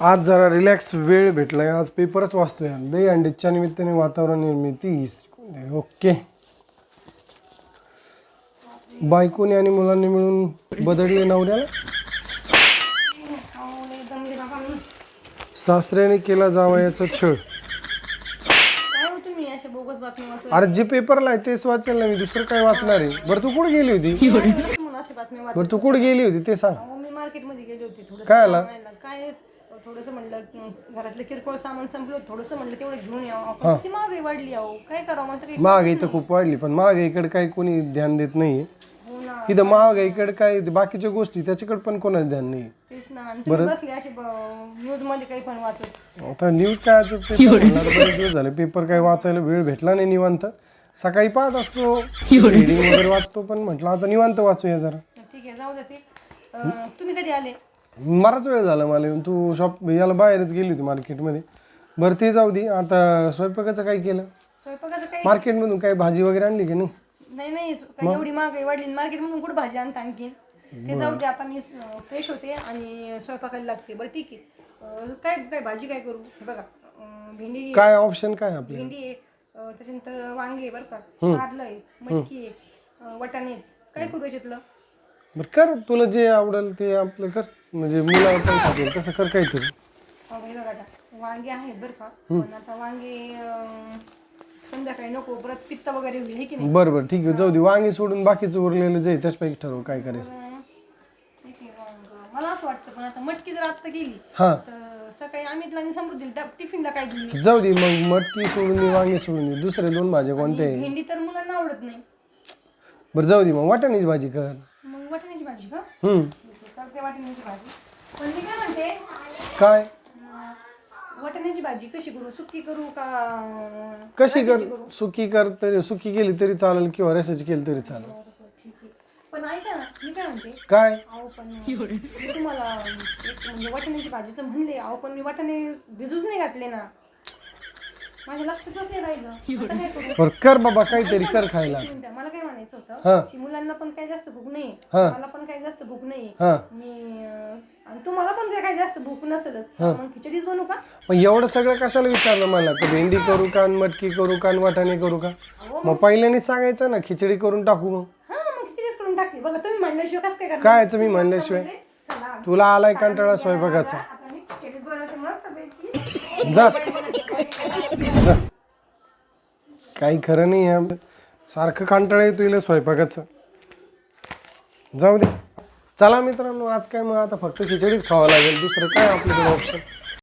आज जरा रिलॅक्स वेळ भेटलाय. आज पेपरच वाचतोय दही अंडीच्या निमित्ताने वातावरण निर्मिती ओके. बायकोने आणि मुलांनी मिळून बदलले नवऱ्याला? सासऱ्याने केला जावयाचा छळ. काय हो अरे जे पेपरला आहे तेच वाचेल ना मी. दुसरं काय वाचणार आहे? बरं तू कुठे गेली होती? बरं तू कुठे गेली होती ते सांग. काय आला? थोडंसं म्हणलं घरातलं किरकोळ सामान संपलं थोडंसं म्हणलं तेवढं घेऊन यावं. आपण किती महागाई वाढली अहो काय करावं? म्हणतं काही महागाई तर खूप वाढली पण महागाईकडे काही कोणी ध्यान देत नाही हो ना. इथं महागाईकडे काय बाकीच्या गोष्टी त्याच्याकडे पण कोणाचं ध्यान नाही तेच ना. आणि तुम्ही बसले असे न्यूजमध्ये काही पण वाचत. आता न्यूज काय आज पेपर म्हणणार बरेच दिवस झाले. पेपर काय वाचायला वेळ भेटला नाही निवांत. सकाळी पाहत असतो. रिडिंग वगैरे वाचतो पण म्हटलं आता निवांत वाचूया जरा. ठीक आहे जाऊ द्या ते. अं, तुम्ही कधी आले? बराच वेळ झाला मला येऊन. तू शॉप याला बाहेरच गेली होती मार्केटमध्ये. बरं ते जाऊ दे. आता स्वयंपाकाचं काय केलं? स्वयंपाकाचं काही मार्केटमधून काही भाजी वगैरे आणली की नाही? नाही नाही. काही एवढी महागाई वाढली मार्केटमधून कुठं भाजी आणता आणखीन? ते जाऊ दे. आता मी फ्रेश होते आणि स्वयंपाकाला लागते. बरं ठीक आहे. अं, काय काय भाजी काय करू? हे बघा. अं, भेंडी आहे, काय ऑप्शन काय आपले भेंडी आहे. अं, त्याच्यानंतर वांगे आहे बरं का. कारलं आहे. मटकी आहे. अं, वाटाणे आहेत काय करू याच्यातलं? बरं कर. तुला जे आवडेल ते आपलं कर. म्हणजे मुलं पण खातील. तसं कर काहीतरी. हे बघा आता. वांगे आहेत बरं का. पण आता वांगे अं, संध्याकाळी नको परत पित्त वगैरे होईल हे की नाही? बरं बरं. ठीक आहे. जाऊ दे. वांगी सोडून बाकीचं उरलेलं जे आहे त्याचपैकी ठरव. काय करायचं? आहे मग मला असं वाटतं पण आता मटकी जर आत्ता गेली हां. तर सकाळी अमितला आणि समृद्धी टिफिनला काय मी जाऊ दे. मग मटकी सोडून दे वांगी सोडून दे. दुसरे दोन भाज्या कोणत्या आहे भेंडी तर मुलांना आवडत नाही. बरं जाऊ दे. मग वाटाण्याची भाजी कर. भाजी का हम्म. करते वाटाण्याची भाजी. पण मी काय म्हणते काय? अं, वाटाण्याची भाजी कशी करू? सुकी करू का कशी कर सुकी कर तरी सुकी केली तरी चालेल किंवा रसाची केली तरी चालेल. ठीक आहे. पण ऐका ना मी काय म्हणते? काय? अहो पण मी तुम्हाला एक म्हणजे वाटाण्याची भाजीचं म्हणले अहो पण मी वाटाणे भिजूच नाही घातले ना. माझ्या लक्षातच नाही राहिलं. आता काय करू? बरं कर बाबा काहीतरी कर खायला. एक मिनिटं, मला हा. होतं की मुलांना पण काही जास्त भूक नाही हा. मला पण काही जास्त भूक नाही हां. मी अं, आणि तुम्हाला पण काही जास्त भूक नसेलच. मग खिचडीच बनवू का? मग एवढं सगळं कशाला विचारलं मला? तर भेंडी करू का आणि मटकी करू का आणि वाटाणे करू का? मग पहिल्याने सांगायचं ना खिचडी करून टाकू मग. हा मग खिचडीच करून टाकली बघा तुम्ही म्हणल्याशिवाय कसं काय करणार? कायचं मी म्हणल्याशिवाय? चला, तुला आलाय कंटाळा स्वयंपाकाचा. आता मी खिचडीच बनवते मस्तपैकी. जा. जा. काही खरं नाही आहे. सारखं कंटाळा येतो इला स्वयंपाकाचं. जाऊ दे. चला मित्रांनो आज काय मग आता फक्त खिचडीच खावं लागेल. दुसरं काय आपल्याकडे ऑप्शन